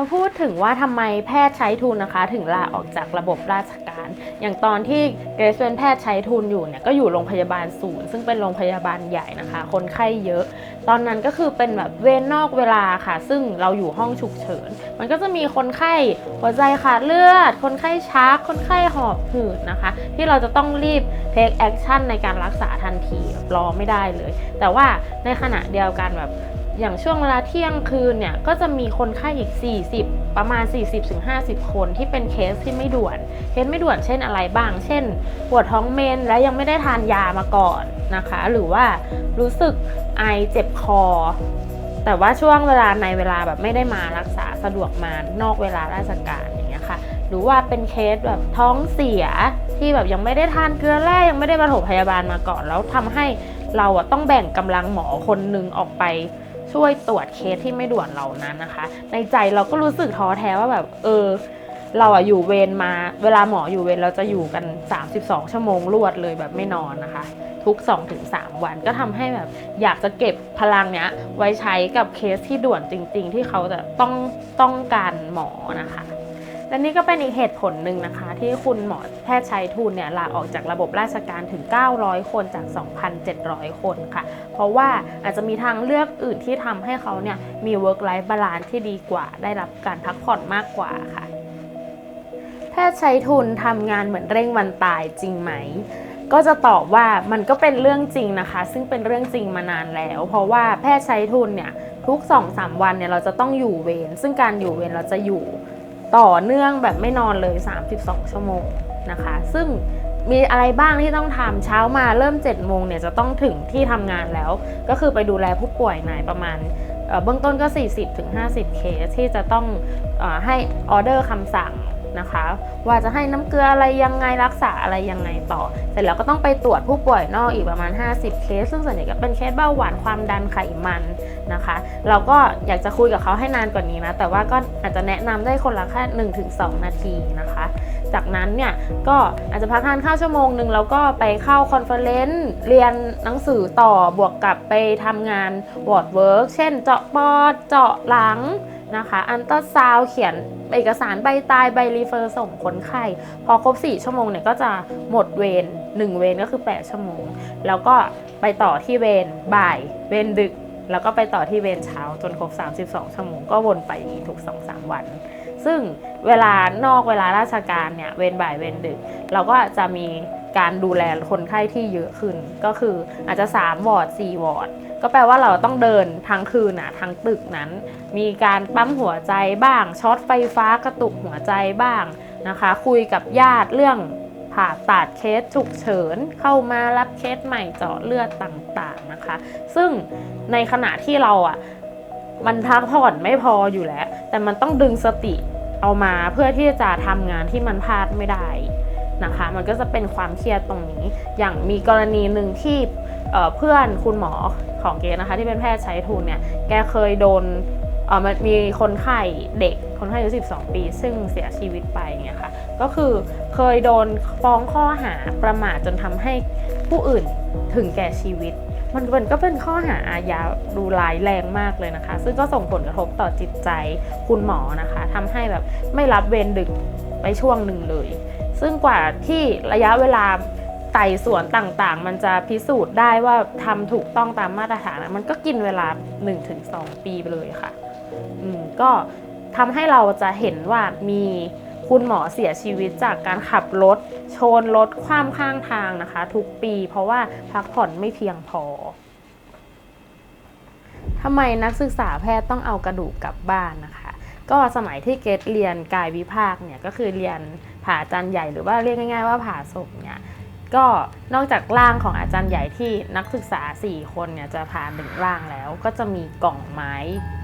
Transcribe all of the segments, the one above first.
พอพูดถึงว่าทำไมแพทย์ใช้ทุนนะคะ ถึงลาออกจากระบบราชการ อย่างตอนที่เกรซเป็นแพทย์ใช้ทุนอยู่เนี่ยก็อยู่โรงพยาบาลศูนย์ ซึ่งเป็นโรงพยาบาลใหญ่นะคะ คนไข้เยอะ ตอนนั้นก็คือเป็นแบบเวนนอกเวลาค่ะ ซึ่งเราอยู่ห้องฉุกเฉิน มันก็จะมีคนไข้หัวใจขาดเลือด คนไข้ชัก คนไข้หอบหืดนะคะ ที่เราจะต้องรีบ take action ในการรักษาทันทีรอไม่ได้เลย แต่ว่าในขณะเดียวกันแบบ อย่างช่วงเวลาเที่ยงคืนเนี่ยก็จะมีคนไข้อีก 40 ประมาณ 40-50 คนที่เป็นเคสที่ไม่ด่วน เคสไม่ด่วนเช่นอะไรบ้าง เช่น ปวดท้องเมนและยังไม่ได้ทานยามาก่อนนะคะ หรือว่ารู้สึกไอเจ็บคอ แต่ว่าช่วงเวลาในเวลาแบบไม่ได้มารักษาสะดวกมานอกเวลาราชการอย่างเงี้ยค่ะหรือว่าเป็นเคสแบบท้องเสียที่แบบยังไม่ได้ทานเกลือแร่ยังไม่ได้มาถมพยาบาลมาก่อน แล้วทำให้เราอะต้องแบ่งกำลังหมอคนหนึ่งออกไป ช่วยตรวจเคสที่ไม่ด่วนเหล่านั้นนะคะ ในใจเราก็รู้สึกท้อแท้ว่าแบบเออเราอะอยู่เวรมา เวลาหมออยู่เวรเราจะอยู่กัน 32 ชั่วโมงรวดเลยแบบไม่นอนนะคะ ทุก 2-3 วันก็ทำให้แบบอยากจะเก็บพลังเนี้ย ไว้ใช้กับเคสที่ด่วนจริง ๆ ที่เขาจะต้องต้องการหมอนะคะ และนี่ก็เป็นอีกเหตุผลหนึ่งนะคะ ที่คุณหมอแพทย์ชัยทุนเนี่ยลาออกจากระบบราชการถึง 900 คนจาก 2,700 คนค่ะ เพราะว่าอาจจะมีทางเลือกอื่นที่ทำให้เขาเนี่ยมี work life balance ที่ดีกว่า ได้รับการพักผ่อนมากกว่าค่ะ แพทย์ใช้ทุนทำงานเหมือนเร่งวันตายจริงไหมก็จะตอบว่ามันก็เป็นเรื่องจริงนะคะ ซึ่งเป็นเรื่องจริงมานานแล้ว เพราะว่าแพทย์ใช้ทุนเนี่ยทุก2-3วันเนี่ยเราจะต้องอยู่เวรซึ่งการอยู่เวรเราจะอยู่ ต่อเนื่องแบบไม่นอนเลย 32 ชั่วโมงนะคะ ซึ่งมีอะไรบ้างที่ต้องทำเช้ามาเริ่ม7โมงเนี่ยจะต้องถึงที่ทำงานแล้ว ก็คือไปดูแลผู้ป่วยในประมาณเบื้องต้นก็ 40-50 เคสที่จะต้องอให้ออเดอร์คำสั่ง นะคะ ว่าจะให้น้ำเกลืออะไรยังไงรักษาอะไรยังไงต่อ เสร็จแล้วก็ต้องไปตรวจผู้ป่วยนอกอีกประมาณ 50 เคส ซึ่งส่วนใหญ่ก็เป็นเคสเบาหวานความดันไขมันนะคะ เราก็อยากจะคุยกับเขาให้นานกว่านี้นะ แต่ว่าก็อาจจะแนะนำได้คนละแค่1-2นาทีนะคะ จากนั้นเนี่ยก็อาจจะพักทานข้าวชั่วโมงหนึ่งแล้วก็ไปเข้าคอนเฟอเรนซ์เรียนหนังสือต่อบวกกับไปทำงานวอร์ดเวิร์กเช่น เจาะปอดเจาะหลัง นะคะอันตราซาวเขียนเอกสารใบตายใบรีเฟอร์ส่งคนไข้ พอครบ 4 ชั่วโมงเนี่ยก็จะหมดเวร1เวรก็คือ 8 ชั่วโมง แล้วก็ไปต่อที่เวรบ่าย เวรดึก แล้วก็ไปต่อที่เวรเช้าจนครบ 32 ชั่วโมง ก็วนไปอย่างนี้ทุก 2-3 วัน ซึ่งเวลานอกเวลาราชการเนี่ยเวรบ่ายเวรดึก เราก็จะมีการดูแลคนไข้ที่เยอะขึ้น ก็คืออาจจะ 3 วอร์ด 4 วอร์ด ก็แปลว่าเราต้องเดินทั้งคืนนะทั้งตึกนั้น มีการปั๊มหัวใจบ้าง ช็อตไฟฟ้ากระตุกหัวใจบ้างนะคะ คุยกับญาติเรื่องผ่าตัดเคสฉุกเฉินเข้ามารับเคสใหม่เจาะเลือดต่างๆนะคะ ซึ่งในขณะที่เราอะ มันพักผ่อนไม่พออยู่แล้ว แต่มันต้องดึงสติเอามาเพื่อที่จะทำงานที่มันพลาดไม่ได้นะคะ มันก็จะเป็นความเครียดตรงนี้ อย่างมีกรณีหนึ่งที่เเพื่อนคุณหมอของเกนะคะ ที่เป็นแพทย์ใช้ทุนเนี่ย แกเคยโดนมันมีคนไข้เด็กคนไข้อายุ 12 ปี ซึ่งเสียชีวิตไปเงี้ยค่ะ ก็คือเคยโดนฟ้องข้อหาประมาทจนทำให้ผู้อื่นถึงแก่ชีวิต มันมันก็เป็นข้อหาอาญาดูร้ายแรงมากเลยนะคะ ซึ่งก็ส่งผลกระทบต่อจิตใจคุณหมอนะคะทำให้แบบไม่รับเวรดึกไปช่วงหนึ่งเลย ซึ่งกว่าที่ระยะเวลาไต่สวนต่างๆ มันจะพิสูจน์ได้ว่าทำถูกต้องตามมาตรฐานมันก็กินเวลา 1-2 ปีไปเลยค่ะ อืมก็ทำให้เราจะเห็นว่ามีคุณหมอเสียชีวิตจากการขับรถ ชนรถคว่ำข้างทางนะคะ ทุกปีเพราะว่าพักผ่อนไม่เพียงพอทำไมนักศึกษาแพทย์ต้องเอากระดูกกลับบ้านนะคะ ก็สมัยที่เกตเรียนกายวิภาคเนี่ยก็คือเรียนผ่าอาจารย์ใหญ่หรือว่าเรียกง่าย ๆว่าผ่าศพเนี่ยก็นอกจากร่างของอาจารย์ใหญ่ที่นักศึกษา 4 คนเนี่ยจะผ่าหนึ่งร่างแล้ว ก็จะมีกล่องไม้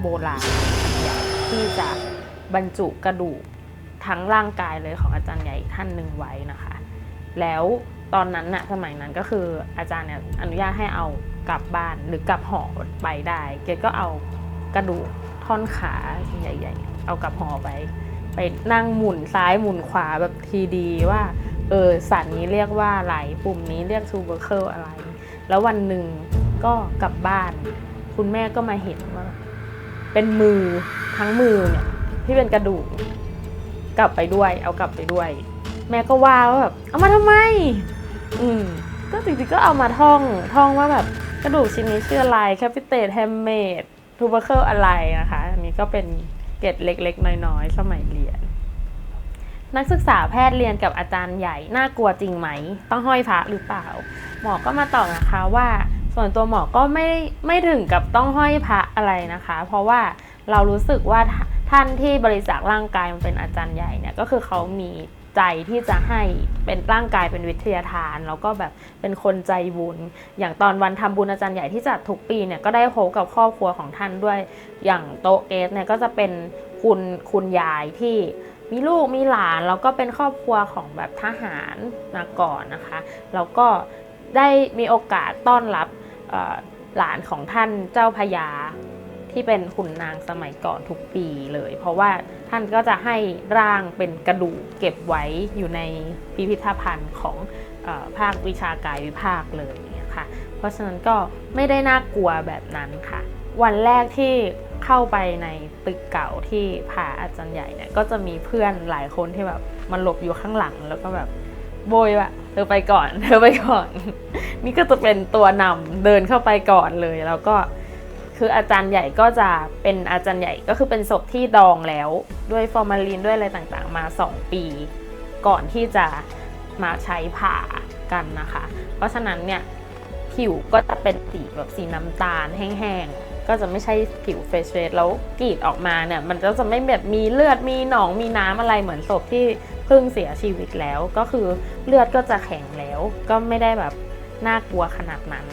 โบราณที่จะบรรจุกระดูกทั้งร่างกายเลยของอาจารย์ใหญ่ท่านหนึ่งไว้นะคะ แล้วตอนนั้นน่ะสมัยนั้นก็คืออาจารย์เนี่ยอนุญาตให้เอากลับบ้านหรือกลับหอไปได้ เกดก็เอากระดูกท่อนขาใหญ่ ๆ เอากลับหอไป ไปนั่งหมุนซ้ายหมุนขวาแบบทีดีว่าเออสันนี้เรียกว่าอะไรปุ่มนี้เรียกทูเบอร์เคิลอะไร แล้ววันหนึ่งก็กลับบ้าน คุณแม่ก็มาเห็นว่า เป็นมือทั้งมือเนี่ยที่เป็นกระดูก กลับไปด้วย เอากลับไปด้วย แม่ก็ว่าว่าแบบเอามาทำไม อืมก็จริงๆก็เอามาท่องท่องว่าแบบกระดูกชิ้นนี้ชื่ออะไรแคปิเต e แฮมเมดทูเบอร์เคิลอะไรนะคะ อันนี้ก็เป็นเกร็ดเล็กๆ น้อยๆ สมัยเรียน นักศึกษาแพทย์เรียนกับอาจารย์ใหญ่ น่ากลัวจริงไหม ต้องห้อยพระหรือเปล่า หมอก็มาตอบนะคะว่า ส่วนตัวหมอก็ไม่ไม่ถึงกับต้องห้อยพระอะไรนะคะ เพราะว่าเรารู้สึกว่าท่าท่านที่บริจาคร่างกายมันเป็นอาจารย์ใหญ่เนี่ยก็คือเขามี ใจที่จะให้เป็นร่างกายเป็นวิทยาทาน แล้วก็แบบเป็นคนใจบุญ อย่างตอนวันทำบุญอาจารย์ใหญ่ที่จัดทุกปีเนี่ยก็ได้พบกับครอบครัวของท่านด้วย อย่างโต๊ะเกสเนี่ยก็จะเป็นคุณคุณยายที่มีลูกมีหลานแล้วก็เป็นครอบครัวของแบบทหารมาก่อนนะคะแล้วก็ได้มีโอกาสต้อนรับหลานของท่านเจ้าพญา ที่เป็นขุนนางสมัยก่อนทุกปีเลย เพราะว่าท่านก็จะให้ร่างเป็นกระดูกเก็บไว้อยู่ในพิพิธภัณฑ์ของภาควิชากายวิภาคเลยนะคะเพราะฉะนั้นก็ไม่ได้น่ากลัวแบบนั้นค่ะ วันแรกที่เข้าไปในตึกเก่าที่ผ่าอาจารย์ใหญ่เนี่ยก็จะมีเพื่อนหลายคนที่แบบมันหลบอยู่ข้างหลังแล้วก็แบบโบยว่าเธอไปก่อน เธอไปก่อน นี่ก็จะเป็นตัวนำเดินเข้าไปก่อนเลย แล้วก็ คืออาจารย์ใหญ่ก็จะเป็นอาจารย์ใหญ่ก็คือเป็นศพที่ดองแล้วด้วยฟอร์มาลีนด้วยอะไรต่างๆ มา 2 ปี ก่อนที่จะมาใช้ผ่ากันนะคะ เพราะฉะนั้นเนี่ยผิวก็จะเป็นสีแบบสีน้ำตาลแห้งๆ ก็จะไม่ใช่ผิวเฟรชเฟสแล้วกรีดออกมาเนี่ย มันก็จะไม่แบบมีเลือดมีหนองมีน้ำอะไรเหมือนศพที่เพิ่งเสียชีวิตแล้ว ก็คือเลือดก็จะแข็งแล้ว ก็ไม่ได้แบบน่ากลัวขนาดนั้น